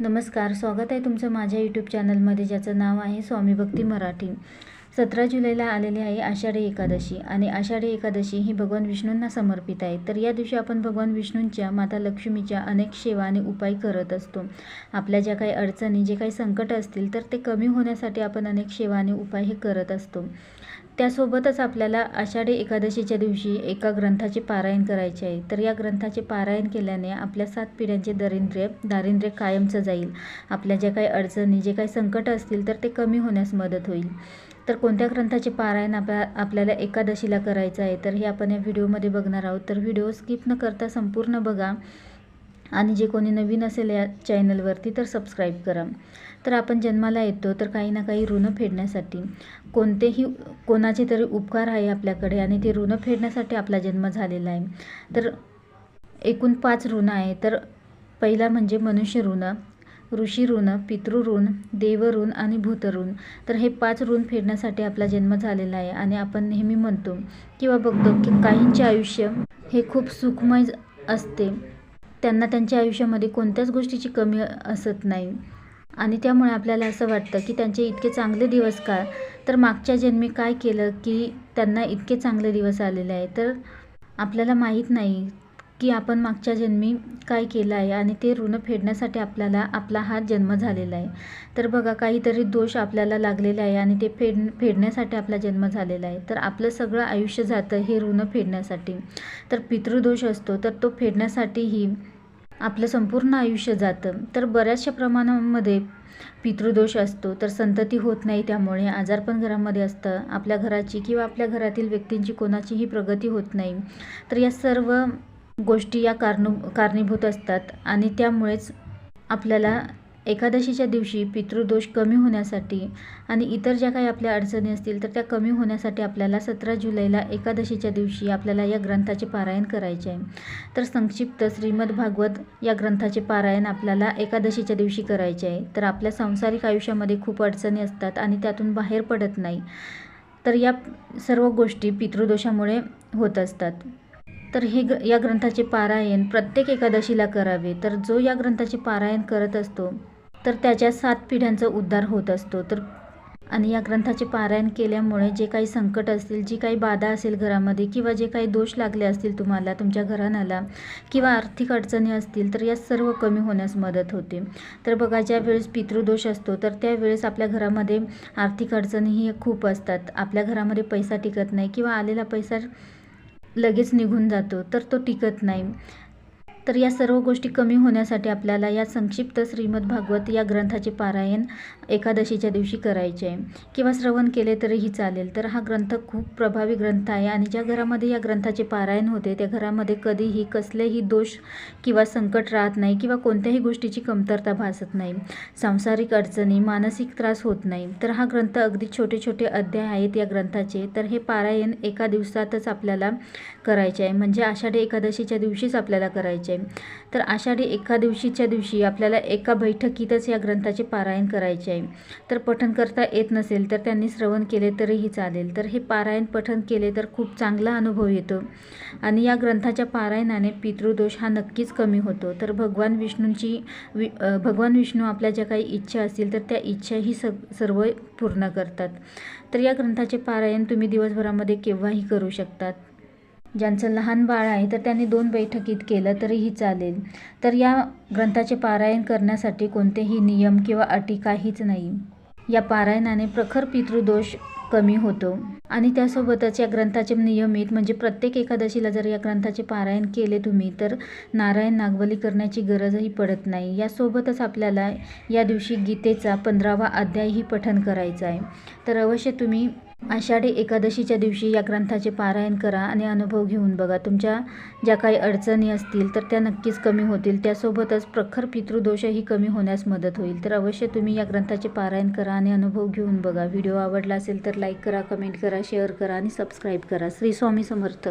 नमस्कार स्वागत आहे तुमचं माझ्या यूट्यूब चॅनलमध्ये ज्याचं नाव आहे स्वामी भक्ती मराठी. सतरा जुलैला आलेली आहे आषाढी एकादशी आणि आषाढी एकादशी ही भगवान विष्णूंना समर्पित आहे. तर या दिवशी आपण भगवान विष्णूंच्या माता लक्ष्मीच्या अनेक सेवा आणि उपाय करत असतो. आपल्या ज्या काही अडचणी जे काही संकट असतील तर ते कमी होण्यासाठी आपण अनेक सेवा आणि उपाय हे करत असतो. त्यासोबतच आपल्याला आषाढी एकादशीच्या दिवशी एका ग्रंथाचे पारायण करायचे आहे. तर या ग्रंथाचे पारायण केल्याने आपल्या सात पिढ्यांचे दरिद्र्य दारिद्र्य कायमचं जाईल. आपल्या ज्या काही अडचणी जे काही संकट असतील तर ते कमी होण्यास मदत होईल. तर कोणत्या ग्रंथाचे पारायण आपल्या आपल्याला एकादशीला करायचं आहे तर हे आपण या व्हिडिओमध्ये बघणार आहोत. तर व्हिडिओ स्किप न करता संपूर्ण बघा. आणि जे कोणी नवीन असेल या चॅनलवरती तर सबस्क्राईब करा. तर आपण जन्माला येतो तर काही ना काही ऋण फेडण्यासाठी कोणतेही कोणाचे तरी उपकार आहे आपल्याकडे आणि ते ऋण फेडण्यासाठी आपला जन्म झालेला आहे. तर एकूण पाच ऋण आहे. तर पहिला म्हणजे मनुष्य ऋण. ऋषी ऋण पितृऋण देवऋण आणि भूतऋण. तर हे पाच ऋण फेडण्यासाठी आपला जन्म झालेला आहे आणि आपण नेहमी म्हणतो किंवा बघतो की काहींचे आयुष्य हे खूप सुखमय असते. त्यांना त्यांच्या आयुष्यामध्ये कोणत्याच गोष्टीची कमी असत नाही. आणि त्यामुळे आपल्याला असं वाटतं की त्यांचे इतके चांगले दिवस का तर मागच्या जन्मी काय केलं की त्यांना इतके चांगले दिवस आलेले आहे? तर आपल्याला माहीत नाही. की आपण मागच्या जन्मी काय केलं आहे आणि ते ऋण फेडण्यासाठी आपल्याला आपला हा जन्म झालेला आहे. तर बघा काहीतरी दोष आपल्याला लागलेला आहे आणि ते फेड फेडण्यासाठी आपला जन्म झालेला आहे. तर आपलं सगळं आयुष्य जातं हे ऋण फेडण्यासाठी. तर पितृदोष असतो तर तो फेडण्यासाठीही आपलं संपूर्ण आयुष्य जातं. तर बऱ्याचशा प्रमाणामध्ये पितृदोष असतो तर संतती होत नाही त्यामुळे. आजार पण घरामध्ये असतं आपल्या घराची किंवा आपल्या घरातील व्यक्तींची कोणाचीही प्रगती होत नाही. तर या सर्व गोष्टी या कारण कारणीभूत असतात आणि त्यामुळेच आपल्याला एकादशीच्या दिवशी पितृदोष कमी होण्यासाठी आणि इतर ज्या काही आपल्या अडचणी असतील तर त्या कमी होण्यासाठी आपल्याला सतरा जुलैला एकादशीच्या दिवशी आपल्याला या ग्रंथाचे पारायण करायचे आहे. तर संक्षिप्त श्रीमद भागवत या ग्रंथाचे पारायण आपल्याला एकादशीच्या दिवशी करायचे आहे. तर आपल्या सांसारिक आयुष्यामध्ये खूप अडचणी असतात आणि त्यातून बाहेर पडत नाही. तर या सर्व गोष्टी पितृदोषामुळे होत असतात. तर हे ग या ग्रंथाचे पारायण प्रत्येक एकादशीला करावे. तर जो या ग्रंथाचे पारायण करत असतो तर त्याच्या सात पिढ्यांचा उद्धार होत असतो. तर आणि या ग्रंथाचे पारायण केल्यामुळे जे काही संकट असतील जी काही बाधा असेल घरामध्ये किंवा जे काही दोष लागले असतील तुम्हाला तुमच्या घराण्याला किंवा आर्थिक अडचणी असतील तर या सर्व कमी होण्यास मदत होते. तर बघा ज्या वेळेस पितृदोष असतो तर त्यावेळेस आपल्या घरामध्ये आर्थिक अडचणीही खूप असतात. आपल्या घरामध्ये पैसा टिकत नाही किंवा आलेला पैसा लगेच निघून जातो तर तो टिकत नाही. तर या सर्व गोष्टी कमी होण्यासाठी आपल्याला या संक्षिप्त श्रीमद भागवत या ग्रंथाचे पारायण एकादशीच्या दिवशी करायचे आहे. किंवा श्रवण केले तरीही चालेल. तर हा ग्रंथ खूप प्रभावी ग्रंथ आहे आणि ज्या घरामध्ये या ग्रंथाचे पारायण होते त्या घरामध्ये कधीही कसलेही दोष किंवा संकट राहत नाही किंवा कोणत्याही गोष्टीची कमतरता भासत नाही. सांसारिक अडचणी मानसिक त्रास होत नाही. तर हा ग्रंथ अगदी छोटे छोटे अध्याय आहेत या ग्रंथाचे. तर हे पारायण एका दिवसातच आपल्याला करायचे आहे. म्हणजे आषाढी एकादशीच्या दिवशीच आपल्याला करायचे आहे तर आषाढी एका दिवशीच्या दिवशी आपल्याला एका बैठकीतच या ग्रंथाचे पारायण करायचे आहे. तर पठण करता येत नसेल तर त्यांनी श्रवण केले तरीही चालेल. तर हे पारायण पठण केले तर खूप चांगला अनुभव येतो. आणि या ग्रंथाच्या पारायणाने पितृदोष हा नक्कीच कमी होतो. तर भगवान विष्णूंची वि भगवान विष्णू आपल्या ज्या काही इच्छा असतील तर त्या इच्छाही स सर्व पूर्ण करतात. तर या ग्रंथाचे पारायण तुम्ही दिवसभरामध्ये केव्हाही करू शकतात. ज्यांचं लहान बाळ आहे तर त्यांनी दोन बैठकीत केलं तरीही चालेल. तर या ग्रंथाचे पारायण करण्यासाठी कोणतेही नियम किंवा अटी काहीच नाही. या पारायणाने प्रखर पितृदोष कमी होतो. आणि त्यासोबतच या ग्रंथाचे नियमित म्हणजे प्रत्येक एकादशीला जर या ग्रंथाचे पारायण केले तुम्ही तर नारायण नागवली करण्याची गरजही पडत नाही. यासोबतच आपल्याला या दिवशी गीतेचा पंधरावा अध्यायही पठन करायचा आहे. तर अवश्य तुम्ही आषाढी एकादशीच्या दिवशी या ग्रंथाचे पारायण करा आणि अनुभव घेऊन बघा. तुमच्या ज्या काही अडचणी असतील तर त्या नक्कीच कमी होतील. त्यासोबतच प्रखर पितृदोषही कमी होण्यास मदत होईल. तर अवश्य तुम्ही या ग्रंथाचे पारायण करा आणि अनुभव घेऊन बघा. व्हिडिओ आवडला असेल तर लाईक करा कमेंट करा शेअर करा आणि सबस्क्राईब करा. श्री स्वामी समर्थ.